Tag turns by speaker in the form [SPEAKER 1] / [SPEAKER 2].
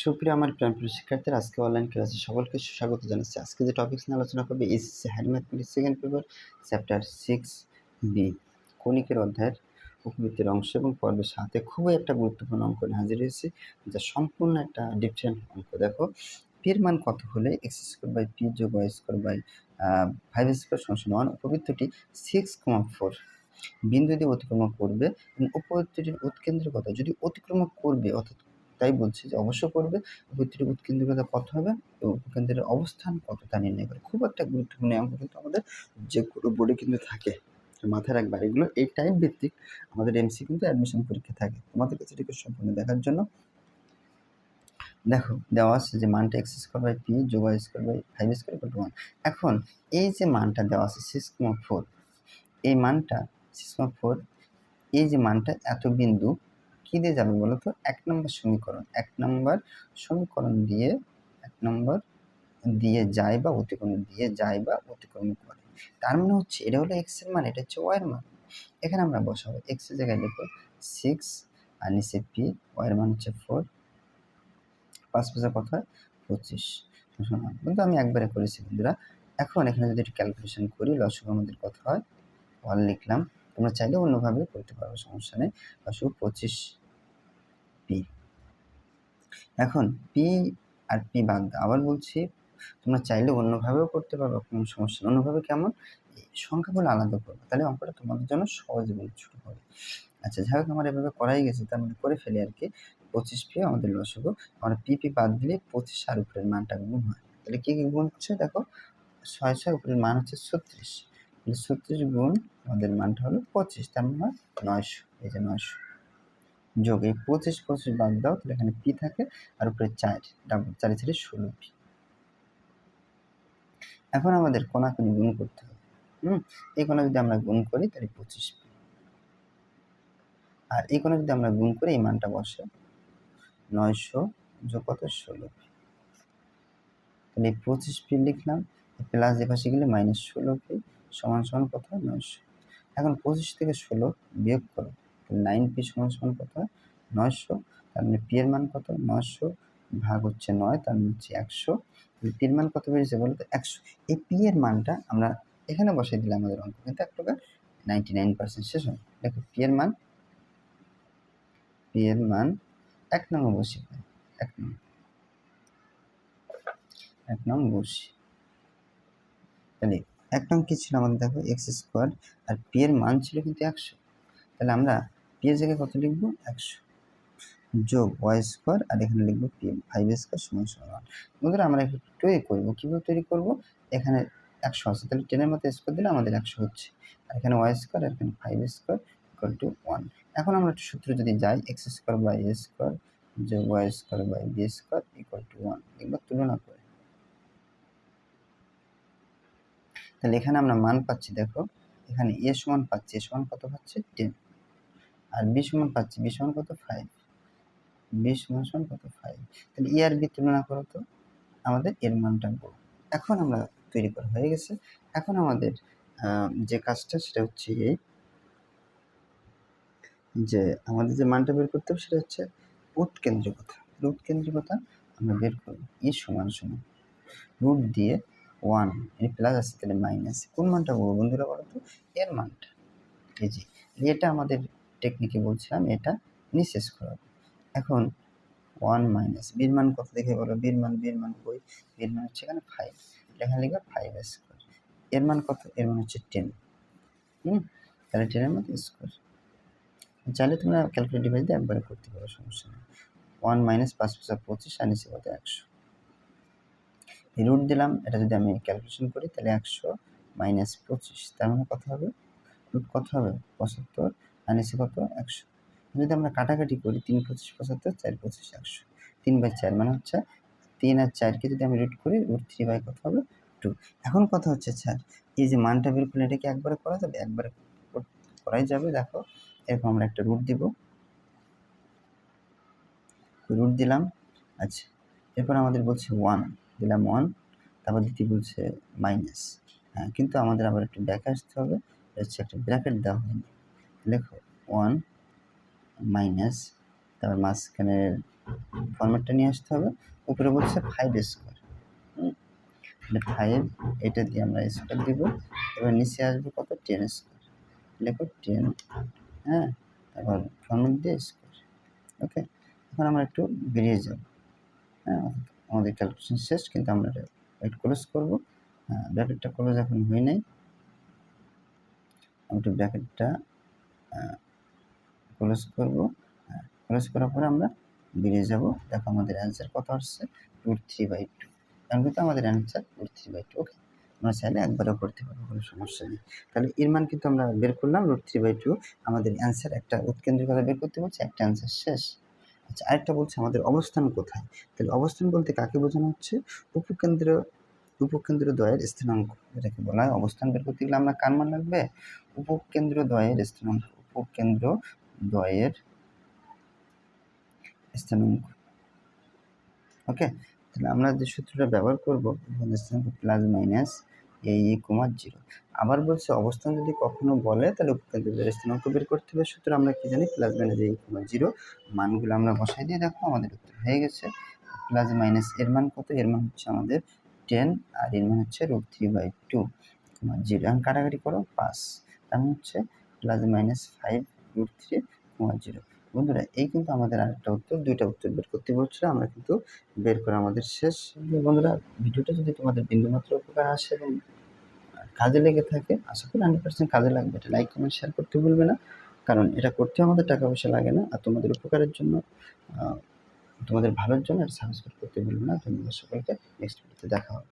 [SPEAKER 1] সুপ্রিয় আমার প্রাণপ্রিয় শিক্ষার্থীরা, আজকে অনলাইন ক্লাসে সকলকে সুস্বাগত জানাচ্ছি। আজকে যে টপিক্স নিয়ে আলোচনা করবে SSC higher mathematics second paper chapter six B কণিকের অধ্যায়ের উপবৃত্তির অংশ এবং পর্বের সাথে খুবই একটা গুরুত্বপূর্ণ অঙ্ক নিয়ে হাজির হয়েছি, যা সম্পূর্ণ একটা ডিফারেন্ট অঙ্ক। দেখো পির মান কত হলে এক্স স্কোয়ার বাই পি যোগ Y square by five square সমস্যা ওয়ান, উপবৃত্তটি সিক্স কমা ফোর বিন্দু দিয়ে অতিক্রম করবে এবং উপবৃত্তটির উৎকেন্দ্রিকতা যদি অতিক্রম করবে, অর্থাৎ তাই বলছি যে অবশ্য করবে। উপবৃত্তির উৎকেন্দ্রিকতা কত হবে উপকেন্দ্রের অবস্থান কত তা নির্ণয় করে? খুব একটা গুরুত্বপূর্ণ অঙ্ক কিন্তু আমাদের যে বোর্ডে কিন্তু থাকে। মাথায় রাখবার এগুলো এই টাইপ ভিত্তিক আমাদের এমসি কিন্তু অ্যাডমিশন পরীক্ষা থাকে। তোমাদের কাছে এটাকে সম্পূর্ণ দেখার জন্য। দেখো, দেওয়া আছে যে মানটা এক্স স্কোয়ার বাই পি যোগ Y square by five square to one এখন এই যে মানটা দেওয়া আছে সিক্স ফোর এই মানটা সিক্স ফোর এই যে মানটা এত বিন্দু কী দিয়ে যাবে বলো তো? এক নম্বর সমীকরণ, এক নম্বর সমীকরণ দিয়ে, এক নম্বর দিয়ে যায় বা অতিক্রম দিয়ে যায় বা অতিক্রম করে। তার মানে হচ্ছে এটা হলো এক্সের মান, এটা হচ্ছে ওয়াই এর মান। এখানে আমরা বসাবো এক্সের জায়গায় লিখব সিক্স আর নিচে পি ওয়াই এর মান হচ্ছে ফোর পাঁচ পাঁচা কত হয়? পঁচিশ। কিন্তু আমি একবারে করেছি বন্ধুরা। এখন এখানে যদি একটু ক্যালকুলেশন করি লসক আমাদের কত হয়? ওয়ান লিখলাম। তোমরা চাইলে অন্যভাবে করতে পারো, সমস্যা নেই। লসক পঁচিশ পি। এখন পি আর পি বাদ আবার বলছি, তোমরা চাইলে অন্যভাবেও করতে পারো, কোনো সমস্যা নেই। অন্যভাবে কেমন? সংখ্যাগুলো আলাদা করবে। তাহলে অঙ্কটা তোমাদের জন্য সহজ এবং ছোটো হবে। আচ্ছা যাই হোক, আমার এভাবে করাই গেছে। তার মধ্যে করে ফেলি আর কি। পঁচিশ পি আমাদের লসগো আমরা পি পি বাদ দিলে পঁচিশ আর উপরের মানটা গুণ হয়। তাহলে কী কী গুণ হচ্ছে দেখো, ছয় ছয় উপরের মান হচ্ছে ছত্রিশ। ছত্রিশ গুণ আমাদের মানটা হলো পঁচিশ, তার মানে নয়শো, এই যে নয়শো। যোগ এই পঁচিশ পঁচিশ বাদ দাও, তাহলে এখানে পি থাকে, আর উপরে চার, ডাবল চারি চারি ষোলো পি। এখন আমাদের কোনাকুনি গুণ করতে হবে, হুম, এই কোনা যদি আমরা গুণ করি, তাহলে পঁচিশ পি। আর এই কোনা যদি আমরা গুণ করি, এই মানটা বসে নয়শো যোগ কত? ষোলো পি। তাহলে পঁচিশ পি লিখলাম প্লাস যে পাশে গেলে মাইনাস ষোলো পি। সমান সমান কত নয়শো। এখন পঁচিশ থেকে ষোলো বিয়োগ করো। নাইন পি সমান সমান কত নয়শো। তার মানে পি এর মান কত? নয়শো ভাগ হচ্ছে নয়, তার মানে হচ্ছে একশো। পি এর মান কত বেরিয়েছে বলো তো? একশো। এই পি এর মানটা আমরা এখানে বসিয়ে দিলাম আমাদের অঙ্ক কিন্তু এক প্রকার নাইনটি নাইন পার্সেন্ট শেষ হয়। দেখো পি এর মান পি এর মান এক নম্বর বসি এক নম্বর। এক নম্বর বসি তাহলে এক নং কী ছিল আমাদের দেখো এক্স স্কোয়ার আর পি এর মান ছিল কিন্তু একশো। তাহলে আমরা পি এর জায়গায় কত লিখব? একশো। যোগ ওয়াই স্কোয়ার আর এখানে লিখব পি ফাইভ স্কোয়ার সমান সমান। বন্ধুরা, আমরা একটু তৈরি করব। কীভাবে তৈরি করব? এখানে একশো আছে, তাহলে টেনের মতো স্কোয়ার দিলে আমাদের একশো হচ্ছে। আর এখানে ওয়াই স্কোয়ার আর এখানে five square equal to one এখন আমরা একটু সূত্র যদি যাই X square by A square যোগ Y square by B square equal to one এগুলো তুলনা করে। তাহলে এখানে আমরা মান পাচ্ছি, দেখো, এখানে এ সমান পাচ্ছি এ সমান কত পাচ্ছি? টেন আর বি সমান পাচ্ছি বি সমান কত? ফাইভ বি সমান সমান কত? ফাইভ তাহলে ই আর বি তুলনা করো তো, আমাদের এর মানটা বলো। এখন আমরা তৈরি করা হয়ে গেছে। এখন আমাদের যে কাজটা, সেটা হচ্ছে যে আমাদের যে মানটা বের করতে হবে, সেটা হচ্ছে উৎকেন্দ্রিকতা উৎকেন্দ্রিকতা আমরা বের করব ই সমান সমান। রুট দিয়ে ওয়ান এই প্লাস আছে তাহলে মাইনাস কোন মানটা বলব বন্ধুরা বলো তো? এর মানটা। এই যে এটা আমাদের টেকনিকে বলছিলাম, এটা নিঃশেষ করাবো এখন ওয়ান মাইনাস বীর মান কত দেখে বলো? বীর মান বীর মান কই? বীর মান হচ্ছে এখানে ফাইভ লেখা লেখা ফাইভ স্কোয়ার এর মান কত? এর মান হচ্ছে টেন হুম? তাহলে টেনের মধ্যে স্কোয়ার চাইলে তোমরা ক্যালকুলেট ডিভাইস দিয়ে একবারে করতে পারো, সমস্যা নেই। ওয়ান মাইনাস পাঁচ পাঁচ পঁচিশ আর নিচে কত? একশো। রুট দিলাম, এটা যদি আমি ক্যালকুলেশন করি, তাহলে একশো মাইনাস পঁচিশ, তার মানে কত হবে? রুট কত হবে? পঁচাত্তর নিচে কত? একশো। যদি আমরা কাটাকাটি করি, তিন পঁচিশ, পঁচাত্তর, চার পঁচিশ, একশো। তিন বাই চার মানে হচ্ছে তিন আর চারকে যদি আমি রুট করি রুট থ্রি বাই কত হবে? টু এখন কথা হচ্ছে স্যার এই যে মানটা বের করলে এটা কি একবারে করা যাবে? একবারে করাই যাবে, দেখো। এরকম আমরা একটা রুট দিব। রুট দিলাম আচ্ছা। এরপর আমাদের বলছে ওয়ান দিলাম ওয়ান তারপর দিতে বলছে মাইনাস হ্যাঁ কিন্তু আমাদের আবার একটু ব্যাকে আসতে হবে হচ্ছে একটা ব্র্যাকেট দেওয়া হয়নি। লেখো ওয়ান মাইনাস তারপর মাঝখানে ফর্মেটটা নিয়ে আসতে হবে, উপরে বলছে ফাইভ স্কোয়ার ফাইভ এটা দিয়ে আমরা স্কোয়ার দিব, এবার নিচে আসবে কত? টেন স্কোয়ার লেখো টেন হ্যাঁ তারপর ফর্মেট দিয়ে স্কোয়ার ওকে এখন আমরা একটু বেরিয়ে যাব। হ্যাঁ আমাদের ক্যালকুলেশন শেষ, কিন্তু আমরা এটা ক্লোজ করব। হ্যাঁ ব্র্যাকেটটা ক্লোজ এখন হয়ে নাই। আমি একটু ব্র্যাকেটটা ক্লোজ করব। ক্লোজ করার পরে আমরা বেরিয়ে যাব। দেখো আমাদের অ্যান্সার কত আসছে? রুট থ্রি বাই টু এখন কিন্তু আমাদের answer root three by two okay আমরা চাইলে একবারও করতে পারব, কোনো সমস্যা নেই। তাহলে এর মান কিন্তু আমরা বের করলাম রুট থ্রি বাই টু আমাদের অ্যান্সার একটা উৎকেন্দ্রিকতা বের করতে বলছে, একটা অ্যান্সার শেষ। আচ্ছা আরেকটা বলছে, আমাদের অবস্থান কোথায়? তাহলে অবস্থান বলতে কাকে বোঝানো হচ্ছে? উপকেন্দ্র উপকেন্দ্র দ্বয়ের স্থানাঙ্ক। এটাকে বলা হয় অবস্থান বের করতে গেলে আমরা কার মান লাগবে? উপকেন্দ্র দ্বয়ের স্থানাঙ্ক, উপকেন্দ্র দ্বয়ের স্থানাঙ্ক। ওকে তাহলে আমরা যে সূত্রটা ব্যবহার করব প্লাস মাইনাস এই কুমার জিরো। আবার বলছে, অবস্থান যদি কখনো বলে, তাহলে উপকেন্দ্র স্থানাঙ্ক বের করতে হবে। সূত্র আমরা কি জানি? প্লাস মাইনাস এই কুমার জিরো। মানগুলো আমরা বসাই দিয়ে দেখো, আমাদের উত্তর হয়ে গেছে। প্লাস মাইনাস এর মান কত? এর মান হচ্ছে আমাদের টেন আর এর মান হচ্ছে root three by two comma zero. এখন কাটাকাটি করো, পাঁচ। তার মানে হচ্ছে plus minus five root three comma zero. বন্ধুরা, এই কিন্তু আমাদের আরেকটা উত্তর। দুইটা উত্তর বের করতে বলছিল আমরা কিন্তু বের করা আমাদের শেষ। বন্ধুরা, ভিডিওটা যদি তোমাদের বিন্দুমাত্র উপকার আসে এবং কাজে লেগে থাকে, আশা করি হান্ড্রেড পার্সেন্ট কাজে লাগবে এটা। লাইক কমেন্ট শেয়ার করতে ভুলবে না, কারণ এটা করতে আমাদের টাকা পয়সা লাগে না আর তোমাদের উপকারের জন্য তোমাদের ভালোর জন্য এটা সাবস্ক্রাইব করতে ভুলবে না। ধন্যবাদ সকলকে। নেক্সট ভিডিওতে দেখা হবে।